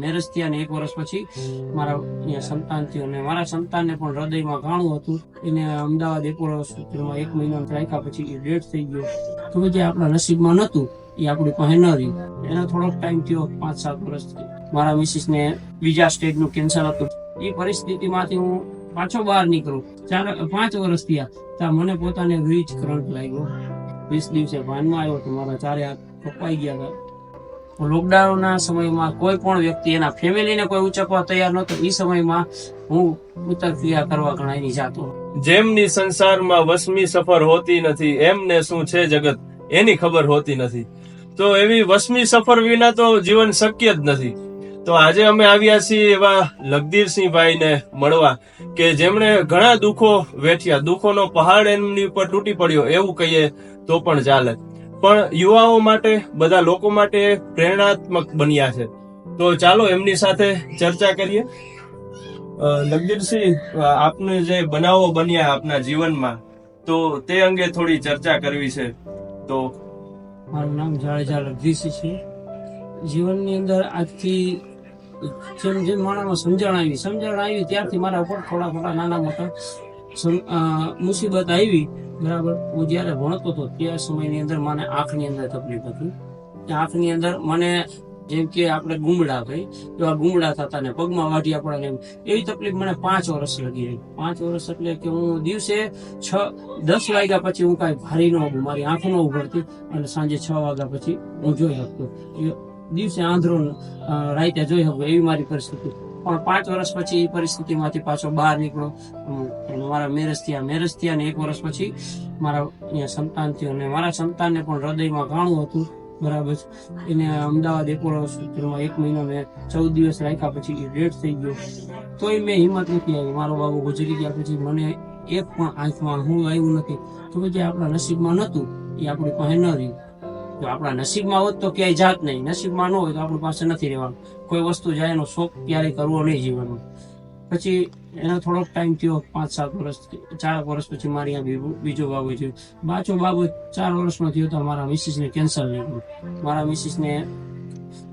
Marriage થયા એક વર્ષ પછી મારા સંતાન થયું અને મારા સંતાનને પણ હૃદયમાં ઘાણું હતું. એને અમદાવાદ એપોલો હોસ્પિટલમાં એક મહિના રાખ્યા પછી એ ડેટ થઈ ગયો. તો જે આપણા નસીબમાં નહોતું, એ આપણી પાસે ન રહ્યું. એનો થોડોક ટાઈમ થયો, પાંચ સાત વર્ષથી મારા મિસિસને બીજા સ્ટેજનું કેન્સર હતું. એ પરિસ્થિતિમાંથી હું પાછો બહાર નીકળું. ચાર, પાંચ વર્ષ થયા. ત્યાં મને પોતાને વીજ કરંટ લાગ્યો. વીસ દિવસે ભાનમાં આવ્યો તો મારા ચારે હાથ કપાઈ ગયા હતા. લોકડાઉનના સમયમાં કોઈ પણ વ્યક્તિ, એના ફેમિલીને કોઈ ઉચકવા તૈયાર નહોતો. એ સમયમાં હું ઉત્તરક્રિયા કરવા ઘણા જાતો. જેમની સંસારમાં વસમી સફર હોતી નથી, એમને શું છે જગત? એની ખબર હોતી નથી. તો એવી વસમી સફર વિના તો જીવન શક્ય જ નથી. તો આજે અમે આવ્યા છીએ એવા લગદીરસિંહભાઈને મળવા કે જેમણે ઘણા દુઃખો વેઠ્યા. દુઃખોનો પહાડ એમની ઉપર તૂટી પડ્યો, એવું કહીએ તો પણ ચાલે. પણ યુવાઓ માટે બધા લોકો માટે પ્રેરણાત્મક બન્યા છે. તો ચાલો એમની સાથે ચર્ચા કરીએ. અ, આપને જે બનાવો બન્યા આપના જીવનમાં તો તે અંગે થોડી ચર્ચા કરવી છે. તો મારું નામ જાડેજા લગધીસી છે. જીવનની અંદર આજથી જેમ જેમ માણસમાં સમજણ આવી સમજણ આવી ત્યારથી મારા ઉપર થોડા થોડા નાના મોટા મુસીબત આવી. બરાબર? હું જ્યારે ભણતો હતો તે સમયની અંદર મને આંખની અંદર તકલીફ હતી. આંખની અંદર મને જેમ કે આપણે ગુમડા ભાઈ એવા ગુમડા થતા ને પગમાં વાઢિયા પડે ને. એવી તકલીફ મને પાંચ વર્ષ લગી રહી. પાંચ વર્ષ એટલે કે હું દિવસે છ, દસ વાગ્યા પછી હું કાંઈ ભારી ન હોઉં, મારી આંખ ન ઉભરતી અને સાંજે છ વાગ્યા પછી હું જોઈ શકતો. દિવસે આંધળો રાતે જોઈ શકું એવી મારી પરિસ્થિતિ. પણ પાંચ વર્ષ પછી એ પરિસ્થિતિમાંથી પાછો બહાર નીકળો. અને મારા મેરેજ થયા મેરેજ થયા ને એક વર્ષ પછી મારા અહીંયા સંતાન થયું અને મારા સંતાનને પણ હૃદયમાં ઘાણું હતું, બરાબર. એને અમદાવાદ એપોલો હોસ્પિટલમાં એક મહિનો મેં ચૌદ દિવસ રાખ્યા પછી એ ડેટ થઈ ગયો. તોય મેં હિંમત નથી આવી. મારો બાબુ ગુજરી ગયા પછી મને એક પણ આંખમાં હું આવ્યું નથી. તો જે આપણા નસીબમાં નહોતું, એ આપણી પાસે ન રહ્યું. જો આપણા નસીબમાં હોત તો ક્યાંય જાત નહીં. નસીબમાં ન હોય તો આપણી પાસે નથી રહેવાનું. કોઈ વસ્તુ જાય એનો શોખ ક્યારેય કરવો નહીં જીવનમાં. પછી એનો થોડોક ટાઈમ થયો, પાંચ, સાત વર્ષ ચાર વર્ષ પછી મારી આ બીજો બાબુ થયો. બાચો બાબુ ચાર વર્ષમાં થયો તો મારા મિસિસને કેન્સર નીકળ્યું મારા મિસિસને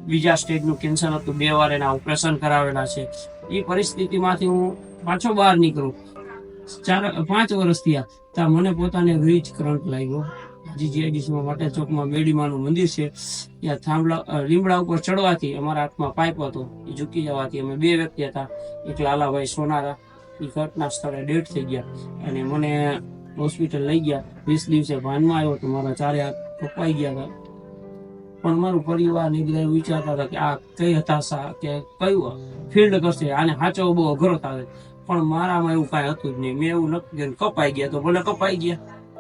બીજા સ્ટેજનું કેન્સર હતું. બે વાર એના ઓપરેશન કરાવેલા છે. એ પરિસ્થિતિમાંથી હું પાછો બહાર નીકળું. ચાર, પાંચ વર્ષ થયા. ત્યાં મને પોતાને વીજ કરંટ લાગ્યો. જીજીઆઈડીસીમાં ચોકમાં મેડીમાનું મંદિર છે. ત્યાં થાંભલા લીમડા ઉપર ચડવાથી અમારા હાથમાં પાઇપ હતો. એ ઝૂકી જવાથી અમે બે વ્યક્તિ હતા. એક લાલાભાઈ સોનારા. એ ઘટના સ્થળે ડેટ થઈ ગયા. અને મને હોસ્પિટલ લઈ ગયા. વીસ દિવસે ભાનમાં આવ્યો તો મારા ચારે હાથ કપાઈ ગયા હતા. પણ મારું પરિવાર નીકળે વિચારતા હતા કે આ કઈ હતાશા કે કયું ફિલ્ડ કરશે? આને સાચવો બહુ અઘરો થાય. પણ મારામાં એવું કાંઈ હતું જ નહીં. મેં એવું નક્કી કપાઈ ગયા તો ભલે કપાઈ ગયા.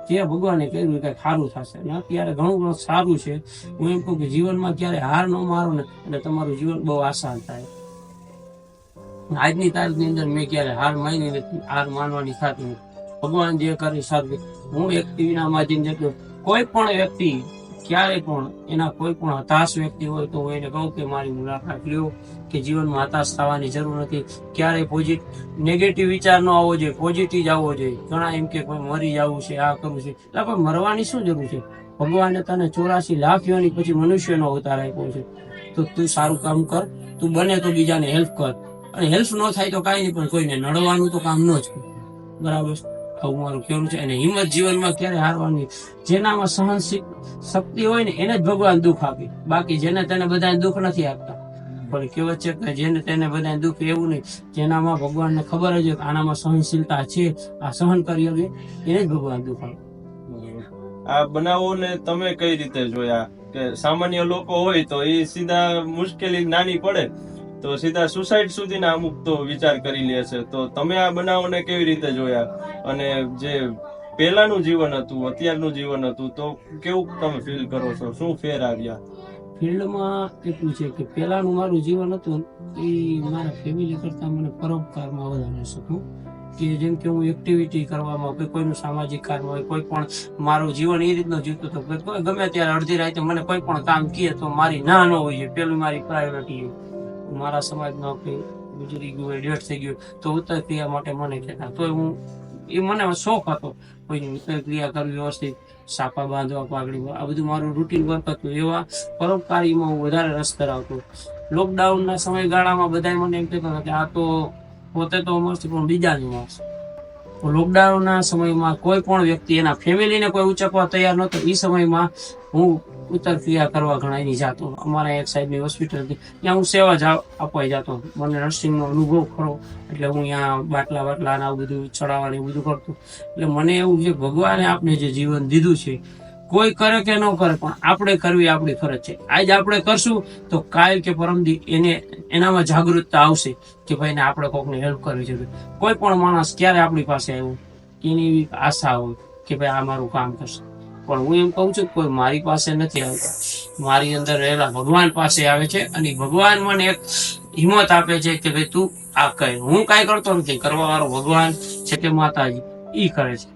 જે ભગવાને કર્યું કઈ સારું થશે. ને અત્યારે ઘણું ઘણું સારું છે. હું એમ કહું કે જીવનમાં ક્યારે હાર ન મારો ને, એટલે તમારું જીવન બહુ આસાન થાય. આજની તારીખની અંદર મેં ક્યારે હાર માની નથી, હાર માનવાની થતી ભગવાન જે કરે સારું હું એક ટીવીના માધ્યમ જેટલું કોઈ પણ વ્યક્તિ ક્યારે પણ એના કોઈ પણ હતાશ વ્યક્તિ હોય તો હું એને કહું કે મારી મુલાકાત લ્યો, કે જીવનમાં હતાશ થવાની જરૂર નથી. ક્યારેય પોઝિટ નેગેટિવ વિચાર ન આવવો જોઈએ પોઝિટિવ જ આવવો જોઈએ. ઘણા એમ કે કોઈ મરી જવું છે, આ કરવું છે. એટલે પણ મરવાની શું જરૂર છે? ભગવાને તને ચોરાસી લાખ યોની પછી મનુષ્યનો અવતાર આપ્યો છે. તો તું સારું કામ કર, તું બને તો બીજાને હેલ્પ કર. અને હેલ્પ ન થાય તો કાંઈ નહીં, પણ કોઈને નડવાનું તો કામ ન જ બરાબર? આવું મારું કેવું છે અને હિંમત જીવનમાં ક્યારે હારવાની, જેનામાં સહનશીલ શક્તિ હોય ને એને જ ભગવાન દુઃખ આપે. બાકી જેને તેને બધાને દુઃખ નથી આપતા. પણ કહેવત છે કે જેને તેને બધાને દુઃખ એવું નહીં, જેનામાં ભગવાનને ખબર જ કે આનામાં સહનશીલતા છે, આ સહન કરી શકે, એને જ ભગવાન દુઃખ આપે. આ બનાવોને તમે કઈ રીતે જોયા? કે સામાન્ય લોકો હોય તો એ સીધા મુશ્કેલી નાની પડે. તો સીધા સુસાઇડ સુધીના અમુક તો વિચાર કરી લે છે. તો તમે આ બનાવોને કેવી રીતે જોયા? અને જે પહેલાનું જીવન હતું, અત્યારનું જીવન હતું, તો કેવું તમે ફીલ કરો છો? શું ફેર આવ્યા? ફિલ્ડમાં એટલું છે કે પહેલાનું મારું જીવન હતું, એ મારા ફેમિલી કરતાં મને પરોપકારમાં વધારે શકું કે જેમ કે હું એક્ટિવિટી કરવામાં કે કોઈનું સામાજિક કાર્ય હોય, કોઈ પણ મારું જીવન એ રીતનું જીવતું હતું. ગમે ત્યારે અડધી રાતે મને કોઈ પણ કામ કહે તો મારી ના ન હોય પેલું મારી પ્રાયોરિટી મારા સમાજમાં કોઈ ગુજરી ગયું ડેથ થઈ ગયું તો ઉત્તર ક્રિયા માટે મને કહેતા. તો હું, એ મને શોખ હતો કોઈ ઉત્તર ક્રિયા કરવી વ્યવસ્થિત, સાપા બાંધવા, પાઘડી આ બધું મારું રૂટીન વર્ક હતું. એવા પરોપકારીમાં હું વધારે રસ ધરાવતો. લોકડાઉનના સમયગાળામાં બધા મને એમ કહેતા કે આ તો પોતે તો અમર પણ બીજા જ માણસ. લોકડાઉનના સમયમાં કોઈ પણ વ્યક્તિ, એના ફેમિલીને કોઈ ઉચકવા તૈયાર નહોતો. એ સમયમાં હું ઉત્તર ક્રિયા કરવા ઘણા એની જાતો. અમારા એક સાહેબની હોસ્પિટલ હતી. ત્યાં હું સેવા જ આપવા જતો. મને નર્સિંગનો અનુભવ ખરો. એટલે હું ત્યાં બાટલા બાટલા ને આવું બધું ચડાવવાનું એવું બધું કરતો. એટલે મને એવું છે ભગવાને આપણે જે જીવન દીધું છે, કોઈ કરે કે ન કરે, પણ આપણે કરવી આપણી ફરજ છે. આજ આપણે કરશું તો કાલ કે પરમદી એને, એનામાં જાગૃતતા આવશે કે ભાઈ ને આપણે કોકને હેલ્પ કરવી જોઈએ કોઈ પણ માણસ ક્યારે આપણી પાસે આવ્યો? એની એવી આશા હોય કે ભાઈ આ મારું કામ કરશે. પણ હું એમ કહું છું કોઈ મારી પાસે નથી આવતા. મારી અંદર રહેલા ભગવાન પાસે આવે છે અને ભગવાન મને એક હિંમત આપે છે કે ભાઈ તું આ કહે હું કાંઈ કરતો નથી. કરવા વાળો ભગવાન છે કે માતાજી. ઈ કરે છે.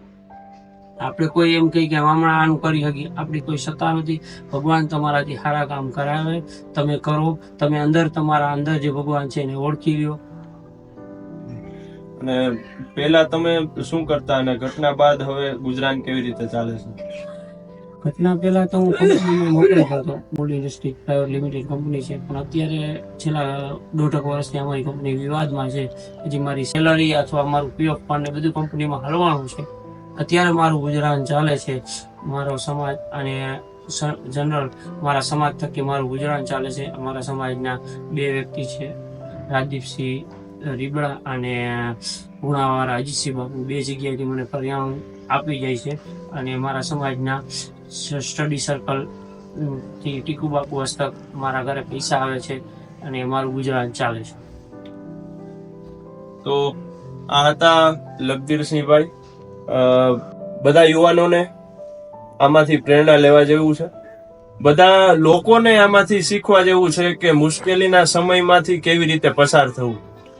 આપણે કોઈ એમ કહી કે હમણાં આનું કરી શકીએ. આપણી કોઈ સત્તા નથી. ભગવાન તમારાથી સારા કામ કરાવે. તમે કરો. તમે અંદર તમારા અંદર જે ભગવાન છે એને ઓળખી લ્યો. અને પેલા તમે શું કરતા અને ઘટના બાદ હવે ગુજરાન કેવી રીતે ચાલે છે? ઘટના પહેલા તો હું કંપનીમાં નોકરી કરતો મૂળ ઇન્ડસ્ટ્રી પ્રાઇવેટ લિમિટેડ કંપની છે. પણ અત્યારે છેલ્લા દોઢક વર્ષથી અમારી કંપની વિવાદમાં છે. હજી મારી સેલરી અથવા મારું પીએફ ફંડ બધું કંપનીમાં હલવાનું છે. અત્યારે મારું ગુજરાન ચાલે છે. મારો સમાજ અને જનરલ મારા સમાજ થકી મારું ગુજરાન ચાલે છે. અમારા સમાજના બે વ્યક્તિ છે. રાજદીપસિંહ રીબડા અને ગુણાવાળા અજીતસિંહ બાપુ. બે જગ્યાએથી મને પરિણામ આપી જાય છે. અને મારા સમાજના સ્ટડી સર્કલથી ટીકુ બાપુ હસ્તક મારા ઘરે પૈસા આવે છે અને મારું ગુજરાન ચાલે છે. તો આ હતા લખધીરસિંહભાઈ બધા યુવાનોને આમાંથી પ્રેરણા લેવા જેવું છે. બધા લોકોને આમાંથી શીખવા જેવું છે કે મુશ્કેલીના સમયમાંથી કેવી રીતે પસાર થવું.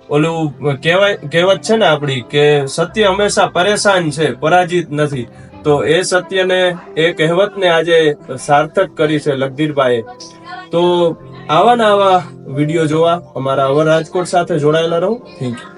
ઓલું કહેવાય, કહેવત છે ને આપણી કે સત્ય હંમેશા પરેશાન છે, પરાજિત નથી. તો એ સત્યને, એ કહેવતને આજે સાર્થક કરી છે લગધીરભાઈએ તો આવા ને આવા વીડિયો જોવા અમારા અવર રાજકોટ સાથે જોડાયેલા રહો. Thank you